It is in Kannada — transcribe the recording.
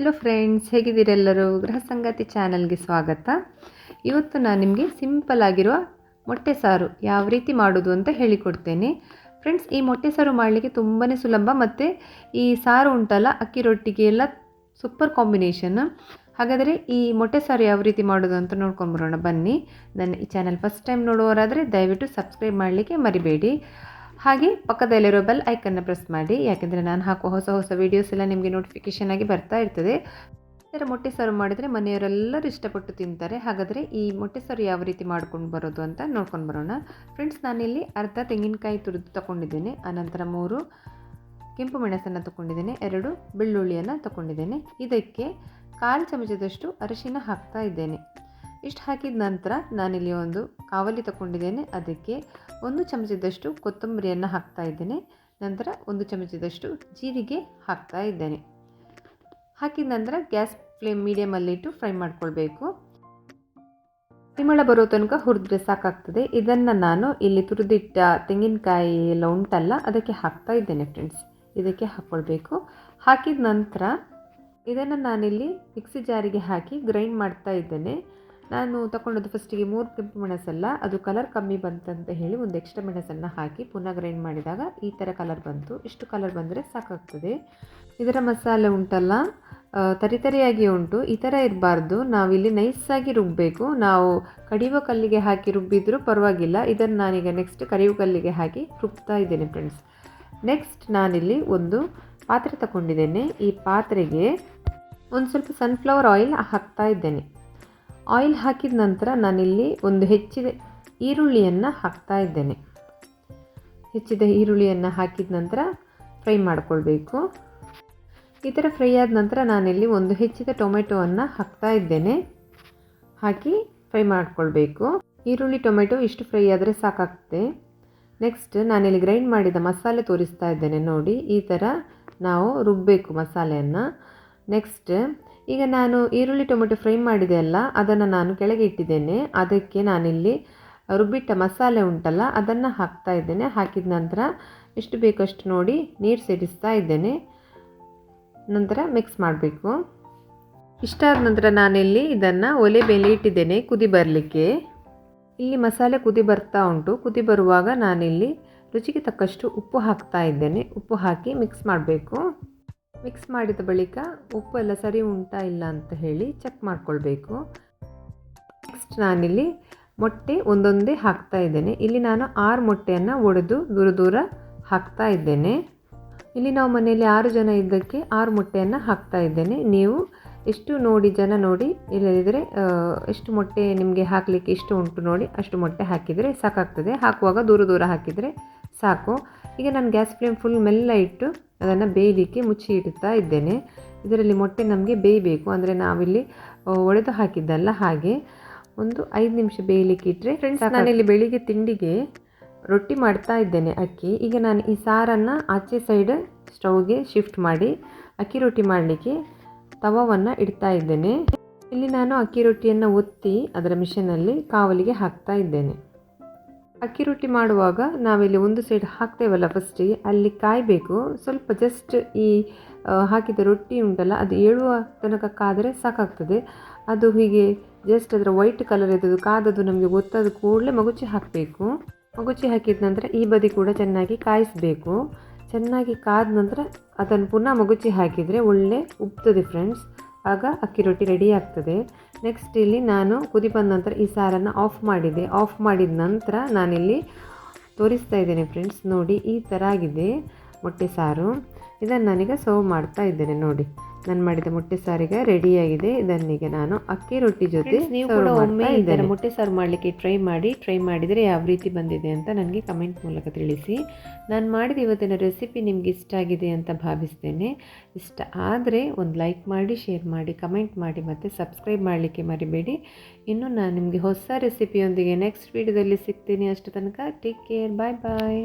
ಹಲೋ ಫ್ರೆಂಡ್ಸ್ ಹೇಗಿದ್ದೀರೆಲ್ಲರೂ ಗೃಹ ಸಂಗಾತಿ ಚಾನಲ್ಗೆ ಸ್ವಾಗತ. ಇವತ್ತು ನಾನು ನಿಮಗೆ ಸಿಂಪಲ್ ಆಗಿರುವ ಮೊಟ್ಟೆ ಸಾರು ಯಾವ ರೀತಿ ಮಾಡೋದು ಅಂತ ಹೇಳಿಕೊಡ್ತೇನೆ. ಫ್ರೆಂಡ್ಸ್ ಈ ಮೊಟ್ಟೆ ಸಾರು ಮಾಡಲಿಕ್ಕೆ ತುಂಬಾ ಸುಲಭ ಮತ್ತು ಈ ಸಾರು ಉಂಟಲ್ಲ, ಅಕ್ಕಿ ರೊಟ್ಟಿಗೆ ಎಲ್ಲ ಸೂಪರ್ ಕಾಂಬಿನೇಷನ್ ಹಾಗಾದರೆ ಈ ಮೊಟ್ಟೆ ಸಾರು ಯಾವ ರೀತಿ ಮಾಡೋದು ಅಂತ ನೋಡ್ಕೊಂಬರೋಣ. ಬನ್ನಿ. ನನ್ನ ಈ ಚಾನಲ್ ಫಸ್ಟ್ ಟೈಮ್ ನೋಡುವವರಾದರೆ ದಯವಿಟ್ಟು ಸಬ್ಸ್ಕ್ರೈಬ್ ಮಾಡಲಿಕ್ಕೆ ಮರಿಬೇಡಿ. ಹಾಗೆ ಪಕ್ಕದಲ್ಲಿರೋ ಬೆಲ್ ಐಕನ್ನ ಪ್ರೆಸ್ ಮಾಡಿ. ಯಾಕೆಂದರೆ ನಾನು ಹಾಕುವ ಹೊಸ ಹೊಸ ವೀಡಿಯೋಸ್ ಎಲ್ಲ ನಿಮಗೆ ನೋಟಿಫಿಕೇಷನ್ ಆಗಿ ಬರ್ತಾ ಇರ್ತದೆ. ಥರ ಮೊಟ್ಟೆ ಸಾರು ಮಾಡಿದರೆ ಮನೆಯವರೆಲ್ಲರೂ ಇಷ್ಟಪಟ್ಟು ತಿಂತಾರೆ. ಹಾಗಾದರೆ ಈ ಮೊಟ್ಟೆ ಸಾರು ಯಾವ ರೀತಿ ಮಾಡ್ಕೊಂಡು ಬರೋದು ಅಂತ ನೋಡ್ಕೊಂಡು ಬರೋಣ. ಫ್ರೆಂಡ್ಸ್ ನಾನಿಲ್ಲಿ ಅರ್ಧ ತೆಂಗಿನಕಾಯಿ ತುರಿದು ತಗೊಂಡಿದ್ದೇನೆ ಆನಂತರ ಮೂರು ಕೆಂಪು ಮೆಣಸನ್ನು ತಗೊಂಡಿದ್ದೇನೆ ಎರಡು ಬೆಳ್ಳುಳ್ಳಿಯನ್ನು ತಗೊಂಡಿದ್ದೇನೆ ಇದಕ್ಕೆ ಕಾಲು ಚಮಚದಷ್ಟು ಅರಿಶಿನ ಹಾಕ್ತಾ ಇದ್ದೇನೆ. ಇಷ್ಟು ಹಾಕಿದ ನಂತರ ನಾನಿಲ್ಲಿ ಒಂದು ಕಾವಲಿ ತಗೊಂಡಿದ್ದೇನೆ. ಅದಕ್ಕೆ ಒಂದು ಚಮಚದಷ್ಟು ಕೊತ್ತಂಬರಿಯನ್ನು ಹಾಕ್ತಾ ಇದ್ದೇನೆ. ನಂತರ ಒಂದು ಚಮಚದಷ್ಟು ಜೀರಿಗೆ ಹಾಕ್ತಾ ಇದ್ದೇನೆ. ಹಾಕಿದ ನಂತರ ಗ್ಯಾಸ್ ಫ್ಲೇಮ್ ಮೀಡಿಯಮಲ್ಲಿಟ್ಟು ಫ್ರೈ ಮಾಡ್ಕೊಳ್ಬೇಕು. ಪರಿಮಳ ಬರೋ ತನಕ ಹುರಿದ್ರೆ ಸಾಕಾಗ್ತದೆ. ಇದನ್ನು ನಾನು ಇಲ್ಲಿ ತುರಿದಿಟ್ಟ ತೆಂಗಿನಕಾಯಿ ಎಲ್ಲ ಉಂಟಲ್ಲ, ಅದಕ್ಕೆ ಹಾಕ್ತಾ ಇದ್ದೇನೆ ಫ್ರೆಂಡ್ಸ್. ಇದಕ್ಕೆ ಹಾಕ್ಕೊಳ್ಬೇಕು ಹಾಕಿದ ನಂತರ ಇದನ್ನು ನಾನಿಲ್ಲಿ ಮಿಕ್ಸಿ ಜಾರಿಗೆ ಹಾಕಿ ಗ್ರೈಂಡ್ ಮಾಡ್ತಾ ಇದ್ದೇನೆ. ನಾನು ತಗೊಂಡದ್ದು ಫಸ್ಟಿಗೆ ಮೂರು ಕೆಂಪು ಮೆಣಸಲ್ಲ, ಅದು ಕಲರ್ ಕಮ್ಮಿ ಬಂತಂತ ಹೇಳಿ ಒಂದು ಎಕ್ಸ್ಟ್ರಾ ಮೆಣಸನ್ನು ಹಾಕಿ ಪುನಃ ಗ್ರೈಂಡ್ ಮಾಡಿದಾಗ ಈ ಥರ ಕಲರ್ ಬಂತು. ಇಷ್ಟು ಕಲರ್ ಬಂದರೆ ಸಾಕಾಗ್ತದೆ. ಇದರ ಮಸಾಲೆ ಉಂಟಲ್ಲ ತರಿತರಿಯಾಗಿ ಉಂಟು. ಈ ಥರ ಇರಬಾರ್ದು. ನಾವಿಲ್ಲಿ ನೈಸಾಗಿ ರುಬ್ಬಬೇಕು ನಾವು ಕಡಿಯುವ ಕಲ್ಲಿಗೆ ಹಾಕಿ ರುಬ್ಬಿದ್ರೂ ಪರವಾಗಿಲ್ಲ. ಇದನ್ನು ನಾನೀಗ ನೆಕ್ಸ್ಟ್ ಕರಿಯುವ ಕಲ್ಲಿಗೆ ಹಾಕಿ ರುಬ್ತಾ ಇದ್ದೇನೆ ಫ್ರೆಂಡ್ಸ್ ನೆಕ್ಸ್ಟ್ ನಾನಿಲ್ಲಿ ಒಂದು ಪಾತ್ರೆ ತಗೊಂಡಿದ್ದೇನೆ ಈ ಪಾತ್ರೆಗೆ ಒಂದು ಸ್ವಲ್ಪ ಸನ್ಫ್ಲವರ್ ಆಯಿಲ್ ಹಾಕ್ತಾ ಇದ್ದೇನೆ. ಆಯಿಲ್ ಹಾಕಿದ ನಂತರ ನಾನಿಲ್ಲಿ ಒಂದು ಹೆಚ್ಚಿದ ಈರುಳ್ಳಿಯನ್ನು ಹಾಕ್ತಾ ಇದ್ದೇನೆ. ಹೆಚ್ಚಿದ ಈರುಳ್ಳಿಯನ್ನು ಹಾಕಿದ ನಂತರ ಫ್ರೈ ಮಾಡಿಕೊಳ್ಬೇಕು. ಈ ಥರ ಫ್ರೈ ಆದ ನಂತರ ನಾನಿಲ್ಲಿ ಒಂದು ಹೆಚ್ಚಿದ ಟೊಮೆಟೊವನ್ನು ಹಾಕ್ತಾ ಇದ್ದೇನೆ. ಹಾಕಿ ಫ್ರೈ ಮಾಡಿಕೊಳ್ಬೇಕು. ಈರುಳ್ಳಿ, ಟೊಮೆಟೊ ಇಷ್ಟು ಫ್ರೈ ಆದರೆ ಸಾಕಾಗ್ತದೆ ನೆಕ್ಸ್ಟ್ ನಾನಿಲ್ಲಿ ಗ್ರೈಂಡ್ ಮಾಡಿದ ಮಸಾಲೆ ತೋರಿಸ್ತಾ ಇದ್ದೇನೆ ನೋಡಿ. ಈ ಥರ ನಾವು ರುಬ್ಬಬೇಕು ಮಸಾಲೆಯನ್ನು. ನೆಕ್ಸ್ಟ್ ಈಗ ನಾನು ಈರುಳ್ಳಿ ಟೊಮೆಟೊ ಫ್ರೈ ಮಾಡಿದೆ ಅಲ್ಲ, ಅದನ್ನು ನಾನು ಕೆಳಗೆ ಇಟ್ಟಿದ್ದೇನೆ. ಅದಕ್ಕೆ ನಾನಿಲ್ಲಿ ರುಬ್ಬಿಟ್ಟ ಮಸಾಲೆ ಉಂಟಲ್ಲ, ಅದನ್ನು ಹಾಕ್ತಾ ಇದ್ದೇನೆ. ಹಾಕಿದ ನಂತರ ಎಷ್ಟು ಬೇಕಷ್ಟು ನೋಡಿ ನೀರು ಸೇರಿಸ್ತಾ ಇದ್ದೇನೆ. ನಂತರ ಮಿಕ್ಸ್ ಮಾಡಬೇಕು. ಇಷ್ಟಾದ ನಂತರ ನಾನಿಲ್ಲಿ ಇದನ್ನು ಒಲೆ ಮೇಲೆ ಇಟ್ಟಿದ್ದೇನೆ ಕುದಿ ಬರಲಿಕ್ಕೆ. ಇಲ್ಲಿ ಮಸಾಲೆ ಕುದಿ ಬರ್ತಾ ಉಂಟು. ಕುದಿ ಬರುವಾಗ ನಾನಿಲ್ಲಿ ರುಚಿಗೆ ತಕ್ಕಷ್ಟು ಉಪ್ಪು ಹಾಕ್ತಾ ಇದ್ದೇನೆ. ಉಪ್ಪು ಹಾಕಿ ಮಿಕ್ಸ್ ಮಾಡಬೇಕು. ಮಿಕ್ಸ್ ಮಾಡಿದ ಬಳಿಕ ಉಪ್ಪು ಎಲ್ಲ ಸರಿ ಉಂಟಾ ಇಲ್ಲ ಅಂತ ಹೇಳಿ ಚೆಕ್ ಮಾಡಿಕೊಳ್ಬೇಕು. ನೆಕ್ಸ್ಟ್ ನಾನಿಲ್ಲಿ ಮೊಟ್ಟೆ ಒಂದೊಂದೇ ಹಾಕ್ತಾ ಇದ್ದೇನೆ. ಇಲ್ಲಿ ನಾನು ಆರು ಮೊಟ್ಟೆಯನ್ನು ಒಡೆದು ದೂರ ದೂರ ಹಾಕ್ತಾ ಇದ್ದೇನೆ. ಇಲ್ಲಿ ನಾವು ಮನೆಯಲ್ಲಿ ಆರು ಜನ ಇದ್ದಕ್ಕೆ ಆರು ಮೊಟ್ಟೆಯನ್ನು ಹಾಕ್ತಾ ಇದ್ದೇನೆ. ನೀವು ಎಷ್ಟು ನೋಡಿ ಜನ ನೋಡಿ ಇಲ್ಲದಿದ್ದರೆ ಎಷ್ಟು ಮೊಟ್ಟೆ ನಿಮಗೆ ಹಾಕಲಿಕ್ಕೆ ಇಷ್ಟು ಉಂಟು ನೋಡಿ ಅಷ್ಟು ಮೊಟ್ಟೆ ಹಾಕಿದರೆ ಸಾಕಾಗ್ತದೆ. ಹಾಕುವಾಗ ದೂರ ದೂರ ಹಾಕಿದರೆ ಸಾಕು. ಈಗ ನಾನು ಗ್ಯಾಸ್ ಫ್ಲೇಮ್ ಫುಲ್ ಮೆಲ್ಲ ಇಟ್ಟು ಅದನ್ನು ಬೇಯಲಿಕ್ಕೆ ಮುಚ್ಚಿ ಇಡ್ತಾ ಇದ್ದೇನೆ. ಇದರಲ್ಲಿ ಮೊಟ್ಟೆ ನಮಗೆ ಬೇಯಬೇಕು. ಅಂದರೆ ನಾವಿಲ್ಲಿ ಒಡೆದು ಹಾಕಿದ್ದಲ್ಲ ಹಾಗೆ ಒಂದು ಐದು ನಿಮಿಷ ಬೇಯಲಿಕ್ಕೆ ಇಟ್ಟರೆ ಫ್ರೆಂಡ್ಸ್ ನಾನಿಲ್ಲಿ ಬೆಳಿಗ್ಗೆ ತಿಂಡಿಗೆ ರೊಟ್ಟಿ ಮಾಡ್ತಾ ಇದ್ದೇನೆ ಅಕ್ಕಿ. ಈಗ ನಾನು ಈ ಸಾರನ್ನು ಆಚೆ ಸೈಡ್ ಸ್ಟೌವ್ಗೆ ಶಿಫ್ಟ್ ಮಾಡಿ ಅಕ್ಕಿ ರೊಟ್ಟಿ ಮಾಡಲಿಕ್ಕೆ ತವವನ್ನು ಇಡ್ತಾ ಇದ್ದೇನೆ. ಇಲ್ಲಿ ನಾನು ಅಕ್ಕಿ ರೊಟ್ಟಿಯನ್ನು ಒತ್ತಿ ಅದರ ಮಿಷನಲ್ಲಿ ಕಾವಲಿಗೆ ಹಾಕ್ತಾ ಇದ್ದೇನೆ. ಅಕ್ಕಿ ರೊಟ್ಟಿ ಮಾಡುವಾಗ ನಾವಿಲ್ಲಿ ಒಂದು ಸೈಡ್ ಹಾಕ್ತೇವಲ್ಲ ಫಸ್ಟಿಗೆ ಅಲ್ಲಿ ಕಾಯಬೇಕು. ಸ್ವಲ್ಪ ಜಸ್ಟ್ ಈ ಹಾಕಿದ ರೊಟ್ಟಿ ಉಂಟಲ್ಲ, ಅದು ಏಳುವ ತನಕ ಕಾದರೆ ಸಾಕಾಗ್ತದೆ. ಅದು ಹೀಗೆ ಜಸ್ಟ್ ಅದರ ವೈಟ್ ಕಲರ್ ಇದ್ದದ್ದು ಕಾದದ್ದು ನಮಗೆ ಗೊತ್ತಾದ ಕೂಡಲೇ ಮಗುಚಿ ಹಾಕಬೇಕು. ಮಗುಚಿ ಹಾಕಿದ ನಂತರ ಈ ಬದಿ ಕೂಡ ಚೆನ್ನಾಗಿ ಕಾಯಿಸಬೇಕು. ಚೆನ್ನಾಗಿ ಕಾದ ನಂತರ ಅದನ್ನು ಪುನಃ ಮಗುಚಿ ಹಾಕಿದರೆ ಒಳ್ಳೆ ಉಬ್ತದೆ ಫ್ರೆಂಡ್ಸ್ ಆಗ ಅಕ್ಕಿ ರೊಟ್ಟಿ ರೆಡಿ ಆಗ್ತದೆ. ನೆಕ್ಸ್ಟ್ ಇಲ್ಲಿ ನಾನು ಕುದಿ ಬಂದ ನಂತರ ಈ ಸಾರನ್ನು ಆಫ್ ಮಾಡಿದೆ. ಆಫ್ ಮಾಡಿದ ನಂತರ ನಾನಿಲ್ಲಿ ತೋರಿಸ್ತಾ ಇದ್ದೇನೆ ಫ್ರೆಂಡ್ಸ್ ನೋಡಿ ಈ ಥರ ಆಗಿದೆ ಮೊಟ್ಟೆ ಸಾರು. ಇದನ್ನು ನಾನೀಗ ಸರ್ವ್ ಮಾಡ್ತಾ ಇದ್ದೇನೆ ನೋಡಿ. ನಾನು ಮಾಡಿದ ಮೊಟ್ಟೆ ಸಾರಿಗೆ ರೆಡಿಯಾಗಿದೆ ಇದನ್ನೀಗ ನಾನು ಅಕ್ಕಿ ರೊಟ್ಟಿ ಜೊತೆ ನೀವು ಕೂಡ ಒಮ್ಮೆ ಇದನ್ನು ಮೊಟ್ಟೆ ಸಾರು ಮಾಡಲಿಕ್ಕೆ ಟ್ರೈ ಮಾಡಿ ಟ್ರೈ ಮಾಡಿದರೆ ಯಾವ ರೀತಿ ಬಂದಿದೆ ಅಂತ ನನಗೆ ಕಮೆಂಟ್ ಮೂಲಕ ತಿಳಿಸಿ. ನಾನು ಮಾಡಿದ ಇವತ್ತಿನ ರೆಸಿಪಿ ನಿಮ್ಗೆ ಇಷ್ಟ ಆಗಿದೆ ಅಂತ ಭಾವಿಸ್ತೇನೆ. ಇಷ್ಟ ಆದರೆ ಒಂದು ಲೈಕ್ ಮಾಡಿ ಶೇರ್ ಮಾಡಿ ಕಮೆಂಟ್ ಮಾಡಿ ಮತ್ತು ಸಬ್ಸ್ಕ್ರೈಬ್ ಮಾಡಲಿಕ್ಕೆ ಮರಿಬೇಡಿ. ಇನ್ನು ನಾನು ನಿಮಗೆ ಹೊಸ ರೆಸಿಪಿಯೊಂದಿಗೆ ನೆಕ್ಸ್ಟ್ ವೀಡಿಯೋದಲ್ಲಿ ಸಿಗ್ತೀನಿ. ಅಷ್ಟು ತನಕ ಟೇಕ್ ಕೇರ್ ಬಾಯ್ ಬಾಯ್